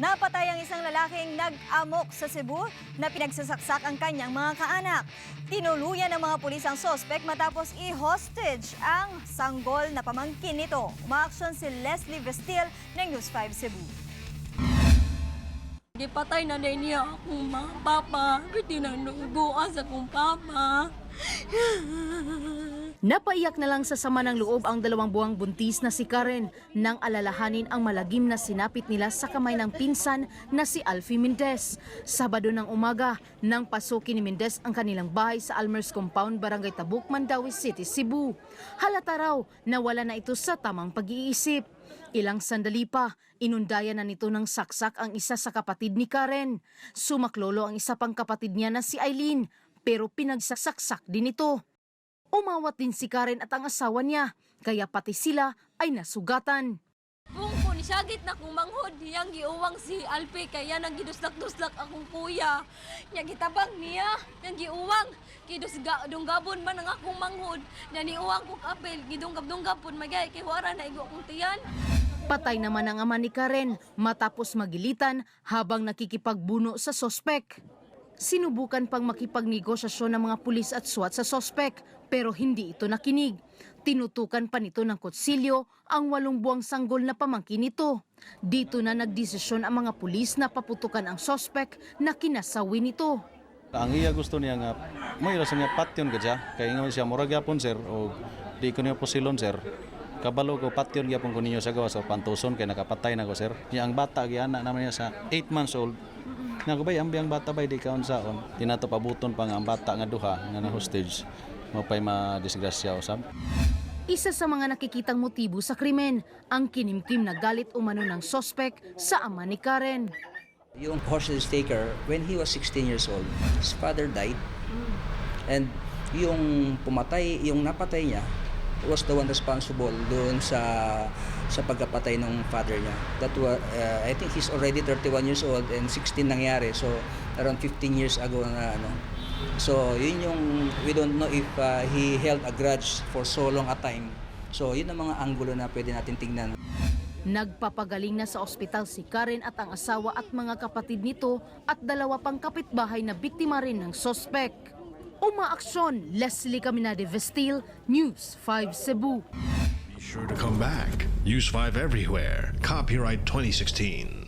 Napatay ang isang lalaking nag-amok sa Cebu na pinagsasaksak ang kanyang mga kaanak. Tinuluyan ng mga pulis ang sospek matapos i-hostage ang sanggol na pamangkin nito. Umaaksyon si Leslie Vestil ng News 5 Cebu. Gipatay na din niya akong mga papa. Nuguan sa akong papa. Napaiyak na lang sa sama ng loob ang dalawang buwang buntis na si Karen nang alalahanin ang malagim na sinapit nila sa kamay ng pinsan na si Alfie Mendez. Sabado ng umaga, nang pasukin ni Mendez ang kanilang bahay sa Almers Compound, Barangay Tabuk, Mandawi City, Cebu. Halata raw na wala na ito sa tamang pag-iisip. Ilang sandali pa, inundayan na nito ng saksak ang isa sa kapatid ni Karen. Sumaklolo ang isa pang kapatid niya na si Eileen, pero pinagsasaksak din ito. Umawat din si Karen at ang asawa niya, kaya pati sila ay nasugatan. Kung po nisagit na kong manghod, yang giuwang si Alpe kaya nang giduslak-duslak akong kuya. Nya gitabang niya, yang giuwang. Gidusga dunggabon man ang akong manghod. Na niuwang ko kapil, gidunggab-dunggab pun magay kay wara na igo akong tiyan. Patay naman ang ama ni Karen matapos magilitan habang nakikipagbuno sa sospek. Sinubukan pang makipagnegosasyon ng mga pulis at SWAT sa sospek pero hindi ito nakinig. Tinutukan pa nito ng kutsilyo ang walong buwang sanggol na pamangkin nito. Dito na nagdesisyon ang mga pulis na paputukan ang sospek na kinasawi nito. Ang iya gusto niya nga, may rasa niya patyon ka siya. Kaya nga siya, murag yapon sir, o di ko niya posilon sir. Kabalo ko patyon yapon ko ninyo sa gawa sa pantuson kaya nakapatay na ko sir. Niya ang bata, giana naman niya sa 8 months old. Nga ko ba, ang bata ba, di kaon saon. Tinato pabuton pa nga ang bata nga duha, nga na hostage. Mapay ma-disgrasya usab. Isa sa mga nakikitang motibo sa krimen, ang kinimkim na galit umano ng sospek sa ama ni Karen. Yung hostage taker, when he was 16 years old, his father died. And yung pumatay, yung napatay niya, was the one responsible doon sa sa pagkapatay ng father niya. That was, I think he's already 31 years old and 16 nangyari. So around 15 years ago na ano. So yun yung we don't know if uh, he held a grudge for so long a time. So yun ang mga anggulo na pwede natin tingnan. Nagpapagaling na sa ospital si Karen at ang asawa at mga kapatid nito at dalawa pang kapitbahay na biktima rin ng sospek. Umaaksyon, Leslie Caminade Vestil, News 5 Cebu. Be sure to come back. Use 5 everywhere. Copyright 2016.